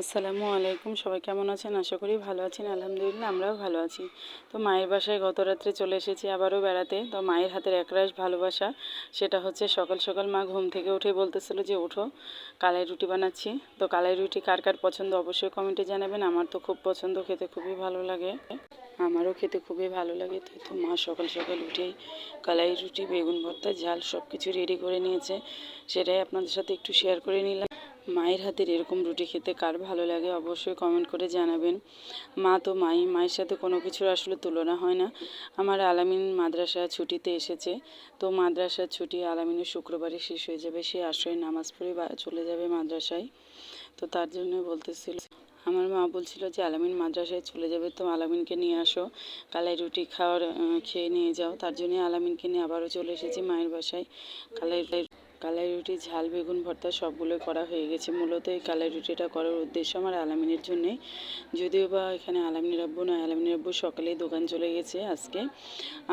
আসসালামু আলাইকুম, সবাই কেমন আছেন? আশা করি ভালো আছেন, আলহামদুলিল্লাহ আমরাও ভালো আছি। তো মায়ের বাসায় গত রাত্রে চলে এসেছি আবারও বেড়াতে। তো মায়ের হাতের একরাশ ভালোবাসা, সেটা হচ্ছে সকাল সকাল মা ঘুম থেকে উঠে বলতেছিল যে ওঠো কালাই রুটি বানাচ্ছি। তো কালাই রুটি কার কার পছন্দ অবশ্যই কমেন্টে জানাবেন, আমার তো খুব পছন্দ, খেতে খুবই ভালো লাগে। আমারও খেতে খুবই ভালো লাগে তো মা সকাল সকাল উঠেই কালাই রুটি, বেগুন ভর্তা, ঝাল সব কিছু রেডি করে নিয়েছে। সেটাই আপনাদের সাথে একটু শেয়ার করে নিলাম। মায়ের হাতের এরকম রুটি খেতে কার ভালো লাগে অবশ্যই কমেন্ট করে জানাবেন। মা তো মাই, মায়ের সাথে কোনো কিছুর আসলে তুলনা হয় না। আমার আলামিন মাদ্রাসা ছুটিতে এসেছে, তো মাদ্রাসার ছুটি আলামিনের শুক্রবারে শেষ হয়ে যাবে। সে আশ্রয় নামাজ পড়ে চলে যাবে মাদ্রাসায়। তো তার জন্য বলতেছিল, আমার মা বলছিল যে, আলামিন মাদ্রাসায় চলে যাবে, তো আলামিনকে নিয়ে আসো। কালাই রুটি খাওয়ার খেয়ে নিয়ে যাও। তার জন্য আলামিনকে নিয়ে আবারও চলে এসেছি মায়ের বাসায়। কালাই কালাই রুটি, ঝাল, বেগুন, ভর্তা সবগুলো করা হয়ে গেছে। মূলত এই কালাই রুটিটা করার উদ্দেশ্য আমার আলামিনের জন্যে। যদিও বা এখানে আলামিনের আব্বু নয়, আলামিনের আব্বু সকালেই দোকান চলে গেছে আজকে।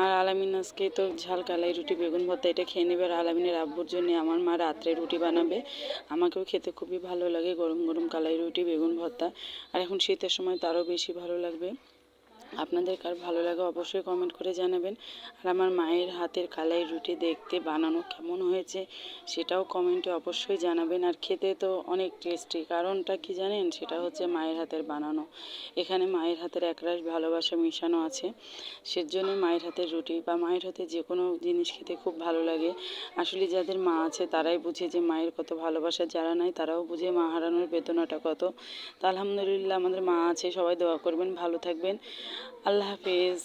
আর আলামিন আজকে তো ঝাল, কালাই রুটি, বেগুন, ভর্তা এটা খেয়ে নেবে। আর আলামিনের আব্বুর জন্য আমার মা রাত্রে রুটি বানাবে। আমাকেও খেতে খুবই ভালো লাগে গরম গরম কালাই রুটি, বেগুন, ভর্তা। আর এখন শীতের সময় তারও বেশি ভালো লাগবে। আপনাদের কার ভালো লাগে অবশ্যই কমেন্ট করে জানাবেন। আর আমার মায়ের হাতের কালাই রুটি দেখতে, বানানো কেমন হয়েছে সেটাও কমেন্টে অবশ্যই জানাবেন। আর খেতে তো অনেক টেস্টি কারণটা কি জানেন? সেটা হচ্ছে মায়ের হাতের বানানো। এখানে মায়ের হাতের একরাশ ভালোবাসা মিশানো আছে। সেজন্য মায়ের হাতের রুটি বা মায়ের হাতে যে কোনো জিনিস খেতে খুব ভালো লাগে। আসলে যাদের মা আছে তারাই বুঝে যে মায়ের কত ভালোবাসা। যারা নাই তারাও বুঝে মা হারানোর বেদনাটা কত। তা আলহামদুলিল্লাহ আমাদের মা আছে, সবাই দোয়া করবেন, ভালো থাকবেন। আল্লাহ হাফিজ